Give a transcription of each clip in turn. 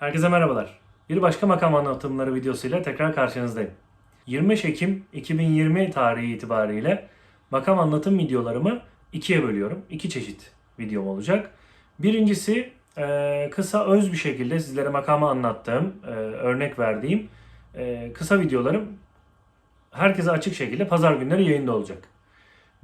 Herkese merhabalar. Bir başka makam anlatımları videosuyla tekrar karşınızdayım. 25 Ekim 2020 tarihi itibariyle makam anlatım videolarımı ikiye bölüyorum. İki çeşit videom olacak. Birincisi e, kısa öz bir şekilde sizlere makamı anlattığım, e, örnek verdiğim e, kısa videolarım herkese açık şekilde pazar günleri yayında olacak.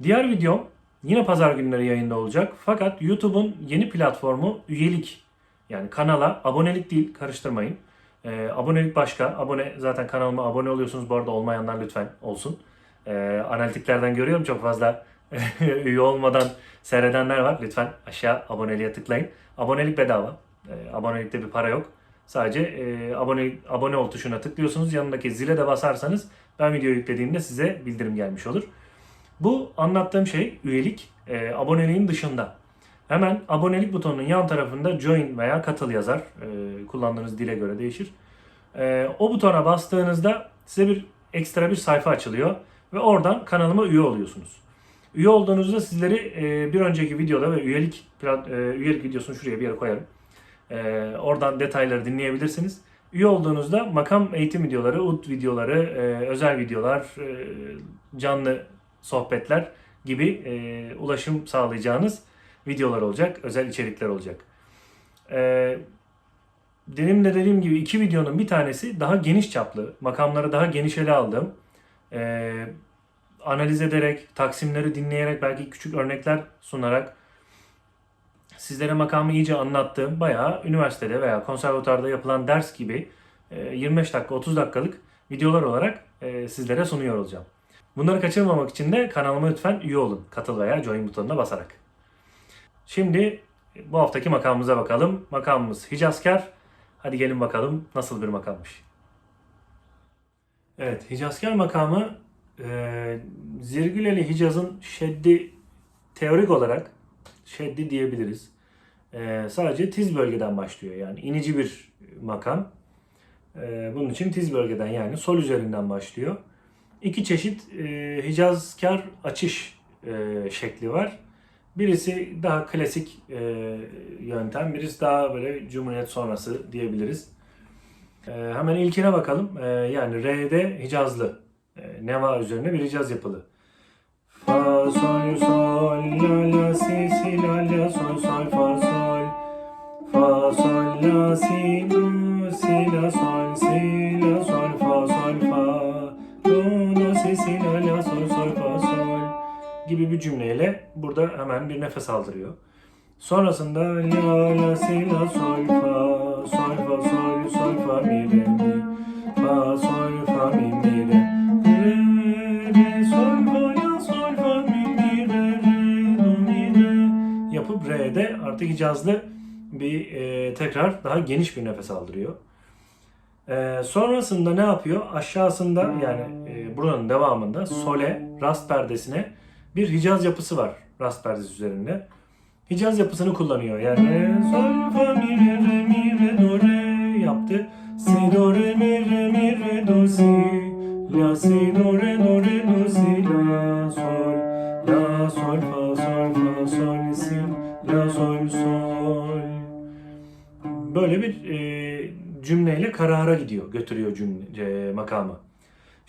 Diğer videom yine pazar günleri yayında olacak. Fakat YouTube'un yeni platformu üyelik. Yani kanala abonelik değil karıştırmayın. Ee, abonelik başka. Abone zaten kanalıma abone oluyorsunuz. Bu arada olmayanlar lütfen olsun. Ee, analitiklerden görüyorum çok fazla üye olmadan seyredenler var. Lütfen aşağı aboneliğe tıklayın. Abonelik bedava. Ee, abonelikte bir para yok. Sadece e, abone abone ol tuşuna tıklıyorsunuz. Yanındaki zile de basarsanız ben video yüklediğimde size bildirim gelmiş olur. Bu anlattığım şey üyelik, e, aboneliğin dışında. Hemen abonelik butonunun yan tarafında join veya katıl yazar. E, kullandığınız dile göre değişir. E, o butona bastığınızda size bir ekstra bir sayfa açılıyor ve oradan kanalıma üye oluyorsunuz. Üye olduğunuzda sizleri e, bir önceki videoda ve üyelik e, üyelik videosunu şuraya bir yere koyarım. E, oradan detayları dinleyebilirsiniz. Üye olduğunuzda makam eğitim videoları, UD videoları, e, özel videolar, e, canlı sohbetler gibi e, ulaşım sağlayacağınız videolar olacak, özel içerikler olacak. E, demin de dediğim gibi iki videonun bir tanesi daha geniş çaplı, makamları daha geniş ele aldığım, e, analiz ederek, taksimleri dinleyerek, belki küçük örnekler sunarak sizlere makamı iyice anlattığım, bayağı üniversitede veya konservatuarda yapılan ders gibi e, 25 dakika, 30 dakikalık videolar olarak e, sizlere sunuyor olacağım. Bunları kaçırmamak için de kanalıma lütfen üye olun. Katıl veya join butonuna basarak. Şimdi bu haftaki makamımıza bakalım. Makamımız Hicazkar. Hadi gelin bakalım nasıl bir makammış. Evet, Hicazkar makamı e, Zirgüleli Hicaz'ın şeddi teorik olarak şeddi diyebiliriz. E, sadece tiz bölgeden başlıyor. Yani inici bir makam. E, bunun için tiz bölgeden yani sol üzerinden başlıyor. İki çeşit e, Hicazkar açış e, şekli var. Birisi daha klasik e, yöntem, birisi daha böyle Cumhuriyet sonrası diyebiliriz. E, hemen ilkine bakalım. E, yani R'de Hicazlı. E, Neva üzerine bir Hicaz yapılı. Fa, sol, sol, la, la, si, si, la, la, sol, sol, fa, sol. Fa, sol, la, si, do, si, la, sol, bir cümleyle burada hemen bir nefes aldırıyor. Sonrasında la la si la sol fa sol fa sol sol fa mi re mi fa sol fa mi mi re re re sol fa la sol fa mi mi re re do mi re yapıp re'de artık hicazlı bir e, tekrar daha geniş bir nefes aldırıyor. E, sonrasında ne yapıyor? Aşağısında yani e, buranın devamında sole rast perdesine bir Hicaz yapısı var rast perdesi üzerinde. Hicaz yapısını kullanıyor. Yani sol fa mi re re mi re do re yaptı. Si do re mi re mi re do si la si do re do re do si la sol la sol fa sol fa sol si la sol sol. Böyle bir e, cümleyle karara gidiyor, götürüyor cümle e, makamı.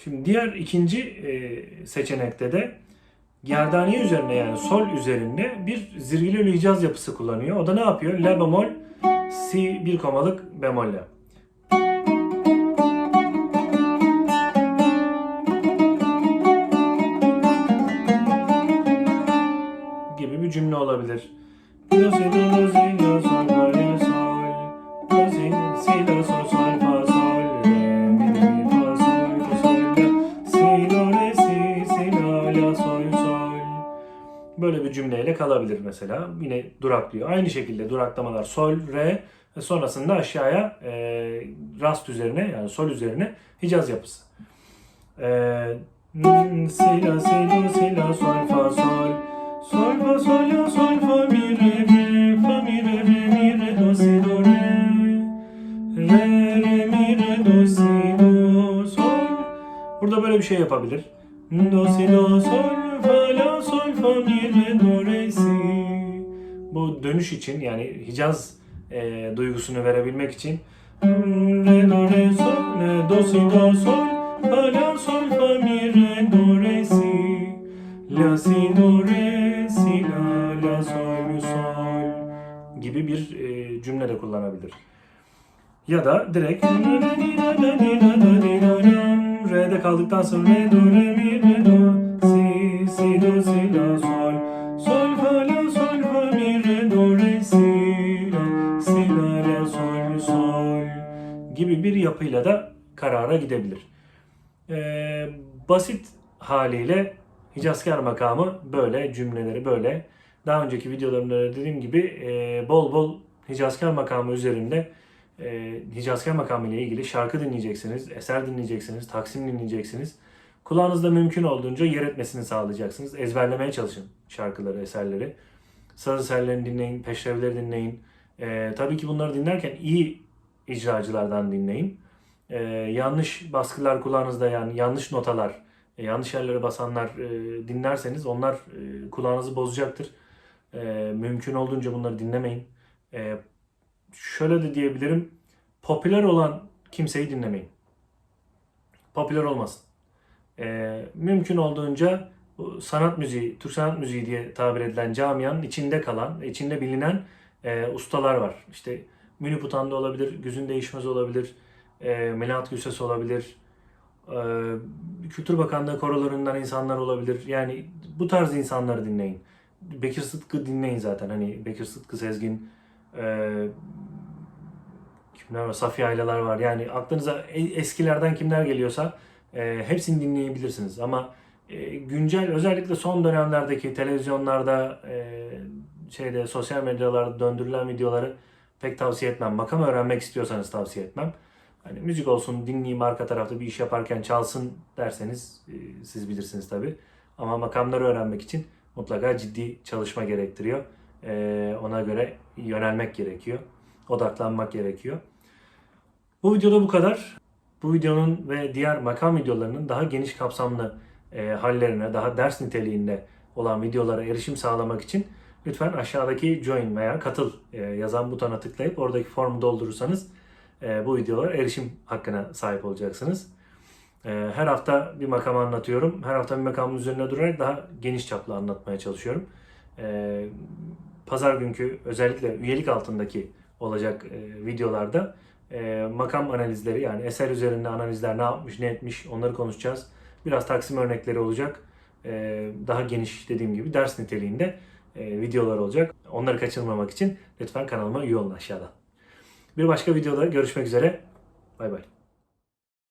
Şimdi diğer ikinci e, seçenekte de Gerdaniye üzerine yani sol üzerinde bir zirveli hicaz yapısı kullanıyor. O da ne yapıyor? La bemol, si bir komalık bemolle. gibi bir cümle olabilir. Kalabilir mesela. Yine duraklıyor. Aynı şekilde duraklamalar sol, re ve sonrasında aşağıya e, rast üzerine yani sol üzerine Hicaz yapısı. E, si, la, si, do, si, la, sol, fa, sol. Sol, fa, sol, la, sol, fa, mi, re, re. Fa, mi, re, re, mi, re, do, si, do, re. Re, re, mi, re, do, si, do, sol. Burada böyle bir şey yapabilir. Do, si, do, sol, la, sol, fa, mi, re, do, re, si. Bu dönüş için yani Hicaz e, duygusunu verebilmek için Re do re sol ne do si do sol fa la sol fa mi re do re si la si do re si la la sol mi sol gibi bir e, cümle de kullanabilir. Ya da direkt Re'de kaldıktan sonra Re do re mi re si do si la sol sol fa la sol fa mi re do re si la si la la sol sol gibi bir yapıyla da karara gidebilir. Ee, basit haliyle Hicazkar makamı böyle cümleleri böyle. Daha önceki videolarımda da dediğim gibi e, bol bol Hicazkar makamı üzerinde e, Hicazkar makamı ile ilgili şarkı dinleyeceksiniz, eser dinleyeceksiniz, taksim dinleyeceksiniz. Kulağınızda mümkün olduğunca yer etmesini sağlayacaksınız. Ezberlemeye çalışın şarkıları, eserleri. Saz eserlerini dinleyin, peşrevleri dinleyin. E, tabii ki bunları dinlerken iyi icracılardan dinleyin. E, yanlış baskılar kulağınızda yani yanlış notalar, e, yanlış yerlere basanlar e, dinlerseniz onlar e, kulağınızı bozacaktır. E, mümkün olduğunca bunları dinlemeyin. E, şöyle de diyebilirim. Popüler olan kimseyi dinlemeyin. Popüler olmasın. E, mümkün olduğunca sanat müziği, Türk sanat müziği diye tabir edilen camianın içinde kalan, içinde bilinen e, ustalar var. İşte Münip Utan'da olabilir, Güzün Değişmez olabilir, e, Melahat Gülses olabilir, e, Kültür Bakanlığı korolarından insanlar olabilir. Yani bu tarz insanları dinleyin. Bekir Sıtkı dinleyin zaten. Hani Bekir Sıtkı Sezgin, e, kimler var? Safiye Aylalar var. Yani aklınıza e- eskilerden kimler geliyorsa e, hepsini dinleyebilirsiniz. Ama e, güncel özellikle son dönemlerdeki televizyonlarda e, şeyde sosyal medyalarda döndürülen videoları pek tavsiye etmem. Makam öğrenmek istiyorsanız tavsiye etmem. Hani müzik olsun dinleyeyim arka tarafta bir iş yaparken çalsın derseniz e, siz bilirsiniz tabi. Ama makamları öğrenmek için mutlaka ciddi çalışma gerektiriyor. E, ona göre yönelmek gerekiyor. Odaklanmak gerekiyor. Bu videoda bu kadar. Bu videonun ve diğer makam videolarının daha geniş kapsamlı e, hallerine, daha ders niteliğinde olan videolara erişim sağlamak için lütfen aşağıdaki join veya katıl e, yazan butona tıklayıp oradaki formu doldurursanız e, bu videolara erişim hakkına sahip olacaksınız. E, her hafta bir makam anlatıyorum. Her hafta bir makamın üzerine durarak daha geniş çaplı anlatmaya çalışıyorum. E, Pazar günkü özellikle üyelik altındaki olacak e, videolarda e, makam analizleri yani eser üzerinde analizler ne yapmış ne etmiş onları konuşacağız. Biraz taksim örnekleri olacak. E, daha geniş dediğim gibi ders niteliğinde e, videolar olacak. Onları kaçırmamak için lütfen kanalıma üye olun aşağıdan. Bir başka videoda görüşmek üzere. Bay bay.